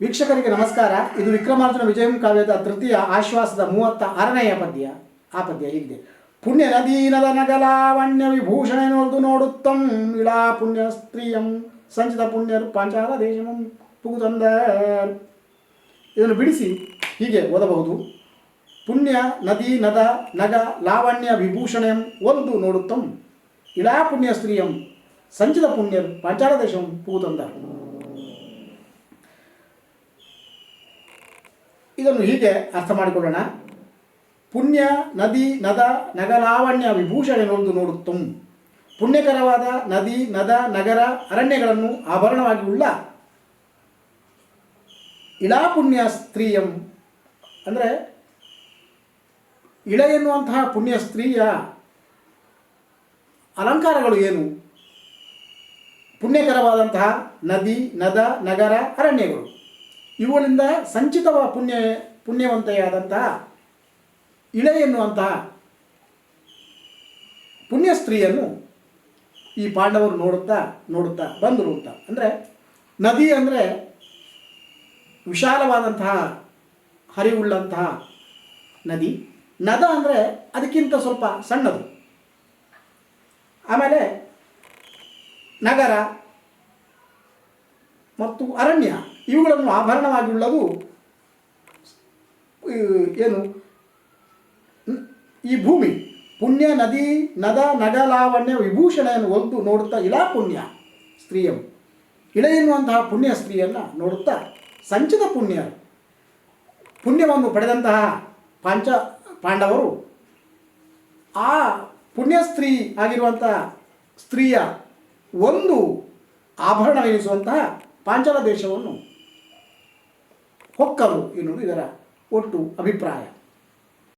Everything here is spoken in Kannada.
ವೀಕ್ಷಕರಿಗೆ ನಮಸ್ಕಾರ. ಇದು ವಿಕ್ರಮಾರ್ಜುನ ವಿಜಯಂ ಕಾವ್ಯದ ತೃತೀಯ ಆಶ್ವಾಸದ ಮೂವತ್ತ ಆರನೆಯ ಪದ್ಯ. ಆ ಪದ್ಯ ಹೀಗಿದೆ. ಪುಣ್ಯ ನದೀನದ ನಗಲಾವಣ್ಯ ವಿಭೂಷಣ ನೋಡ್ದು ನೋಡುತ್ತಂ. ಇಳಾ ಪುಣ್ಯ ಸ್ತ್ರೀಯಂ, ಸಂಚಿತ ಪುಣ್ಯರು ಪಾಂಚಾಲ ದೇಶಮಂ ಪುಗುತಂದ ಇದನ್ನು ಬಿಡಿಸಿ ಹೀಗೆ ಓದಬಹುದು. ಪುಣ್ಯ ನದಿ ನದ ನಗ ಲಾವಣ್ಯ ವಿಭೂಷಣಂ ಒಂದು ನೋಡುತ್ತಂ. ಇಳಾ ಪುಣ್ಯ ಸ್ತ್ರೀಯಂ, ಸಂಚಿತ ಪುಣ್ಯರು ಪಾಂಚಾಲ ದೇಶಂ ಪುಗುತಂದರ್ ಇದನ್ನು ಹೀಗೆ ಅರ್ಥ ಮಾಡಿಕೊಳ್ಳೋಣ. ಪುಣ್ಯ ನದಿ ನದ ನಗಲಾವಣ್ಯ ವಿಭೂಷಣೆನೊಂದು ನೋಡುತ್ತಂ. ಪುಣ್ಯಕರವಾದ ನದಿ ನದ ನಗರ ಅರಣ್ಯಗಳನ್ನು ಆಭರಣವಾಗಿ ಉಳ್ಳ ಇಳಾಪುಣ್ಯ ಸ್ತ್ರೀಯಂ. ಅಂದರೆ ಇಳ ಎನ್ನುವಂತಹ ಪುಣ್ಯ ಸ್ತ್ರೀಯ ಅಲಂಕಾರಗಳು ಏನು? ಪುಣ್ಯಕರವಾದಂತಹ ನದಿ ನದ ನಗರ ಅರಣ್ಯಗಳು. ಇವುಗಳಿಂದ ಸಂಚಿತವ ಪುಣ್ಯ ಪುಣ್ಯವಂತೆಯಾದಂತಹ ಇಳೆ ಎನ್ನುವಂತಹ ಪುಣ್ಯ ಸ್ತ್ರೀಯನ್ನು ಈ ಪಾಂಡವರು ನೋಡುತ್ತಾ ನೋಡುತ್ತಾ ಬಂದರು ಅಂತ. ಅಂದರೆ ನದಿ ಅಂದರೆ ವಿಶಾಲವಾದಂತಹ ಹರಿವುಳ್ಳಂತಹ ನದಿ. ನದ ಅಂದರೆ ಅದಕ್ಕಿಂತ ಸ್ವಲ್ಪ ಸಣ್ಣದು. ಆಮೇಲೆ ನಗರ ಮತ್ತು ಅರಣ್ಯ. ಇವುಗಳನ್ನು ಆಭರಣವಾಗಿ ಉಳ್ಳದು ಏನು? ಈ ಭೂಮಿ, ಪುಣ್ಯ ನದಿ, ನದ ನಗಲಾವಣ್ಯ ವಿಭೂಷಣೆಯನ್ನು ಒಂದು ನೋಡುತ್ತಾ ಇಳಾ ಪುಣ್ಯ ಸ್ತ್ರೀಯಂ ಇಳ ಎನ್ನುವಂತಹ ಪುಣ್ಯ ಸ್ತ್ರೀಯನ್ನು ನೋಡುತ್ತಾ ಸಂಚಿತ ಪುಣ್ಯ ಪುಣ್ಯವನ್ನು ಪಡೆದಂತಹ ಪಾಂಚ ಪಾಂಡವರು ಆ ಪುಣ್ಯ ಸ್ತ್ರೀ ಆಗಿರುವಂತಹ ಸ್ತ್ರೀಯ ಒಂದು ಆಭರಣವೆನಿಸುವಂತಹ ಪಾಂಚಲ ದೇಶವನ್ನು ಹೊಕ್ಕರು ಎನ್ನುವುದು ಇದರ ಒಟ್ಟು ಅಭಿಪ್ರಾಯ.